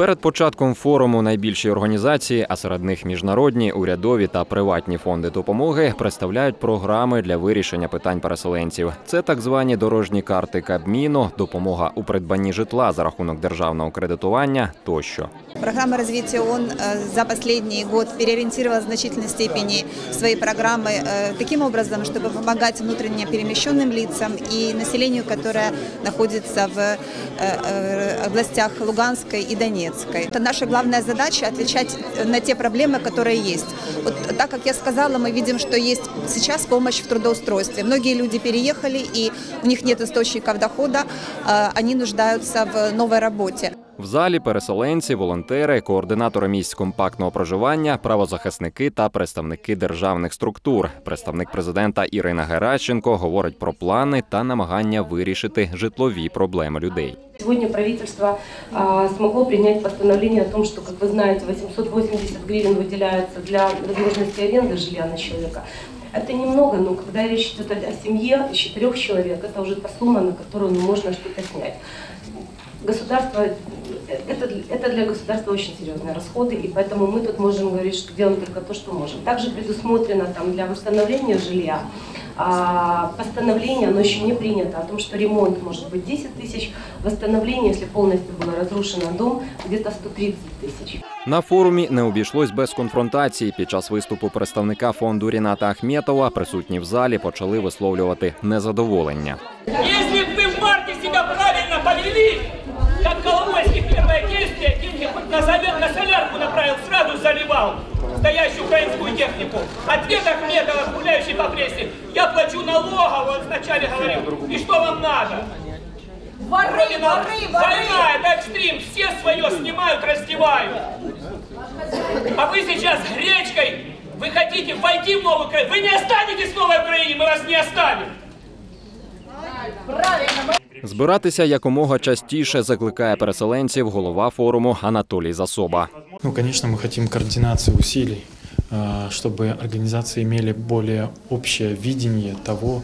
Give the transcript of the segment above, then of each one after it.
Перед початком форуму найбільші організації, а серед них міжнародні, урядові та приватні фонди допомоги, представляють програми для вирішення питань переселенців. Це так звані дорожні карти Кабміну, допомога у придбанні житла за рахунок державного кредитування тощо. Программа развития ООН э, за последний год переориентировала в значительной степени свои программы э, таким образом, чтобы помогать внутренне перемещенным лицам и населению, которое находится в э, э, областях Луганской и Донецкой. Это наша главная задача – отвечать на те проблемы, которые есть. Вот, так как я сказала, мы видим, что есть сейчас помощь в трудоустройстве. Многие люди переехали, и у них нет источников дохода, э, они нуждаются в новой работе. В залі переселенці, волонтери, координатори місць компактного проживання, правозахисники та представники державних структур. Представник президента Ірина Геращенко говорить про плани та намагання вирішити житлові проблеми людей. Сегодня правительство а, смогло принять постановление о том, что, как вы знаете, 880 гривен выделяются для возможности аренды жилья на человека. Это немного, но когда речь идет о о семье из четырех человек, это уже та сумма, на которую ну, можно что-то снять. Государство, э, это, это для государства очень серьезные расходы, и поэтому мы тут можем говорить, что делаем только то, что можем. Также предусмотрено там, для восстановления жилья а, постановление, оно еще не принято, о том, что ремонт может быть 10 тысяч, восстановление, если полностью был разрушен дом, где-то 130 тысяч. На форумі не обійшлось без конфронтації. Під час виступу представника фонду Ріната Ахметова присутні в залі почали висловлювати незадоволення. Если украинскую технику. Ответ Ахметова, гуляющий по прессе, я плачу налоговую, он вначале говорил, и что вам надо? Воры, Кроме нал- воры, воры! Война, это экстрим, все свое снимают, раздевают. А вы сейчас гречкой, вы хотите войти в новую Украину, вы не останетесь в новой Украине, мы вас не оставим. Збиратися якомога частіше закликає переселенців голова форуму Анатолій Засоба. Ну, конечно, мы хотим координации усилий, а, Чтобы организации имели более общее видение того,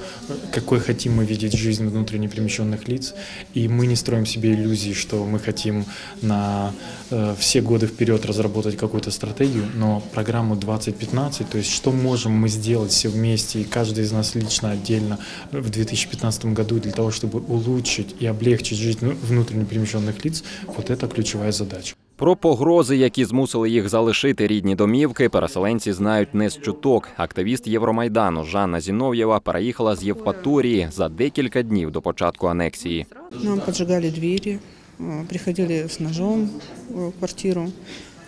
какой хотим мы видеть жизнь внутренне перемещенных лиц. И мы не строим себе иллюзий, что мы хотим на э, все годы вперед разработать какую-то стратегию, но программу 2015, то есть что можем мы сделать все вместе, и каждый из нас лично, отдельно в 2015 году для того, чтобы улучшить и облегчить жизнь внутренне перемещенных лиц, вот это ключевая задача. Про погрози, які змусили їх залишити рідні домівки, переселенці знають не з чуток. Активіст Євромайдану Жанна Зінов'єва переїхала з Євпаторії за декілька днів до початку анексії. Нам поджигали двери, э, приходили с ножом в квартиру.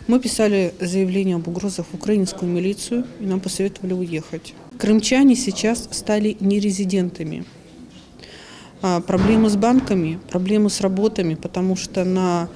Мы писали заявление об угрозах в украинскую милицию, и нам посоветовали уехать. Крымчане сейчас стали нерезидентами. А, Проблемы с банками, проблемы с работами, потому что на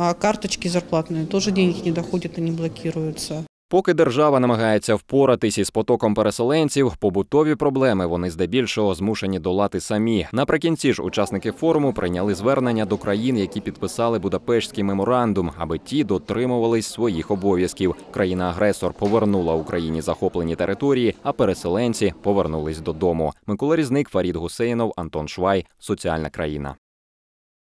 а, карточки зарплатные тоже деньги не доходят, они блокируются. Поки держава намагається впоратись із потоком переселенців, побутові проблеми вони здебільшого змушені долати самі. Наприкінці ж учасники форуму прийняли звернення до країн, які підписали Будапештський меморандум, аби ті дотримувались своїх обов'язків. Країна-агресор повернула Україні захоплені території, а переселенці повернулись додому. Микола Різник, Фарід Гусейнов, Антон Швай. Соціальна країна.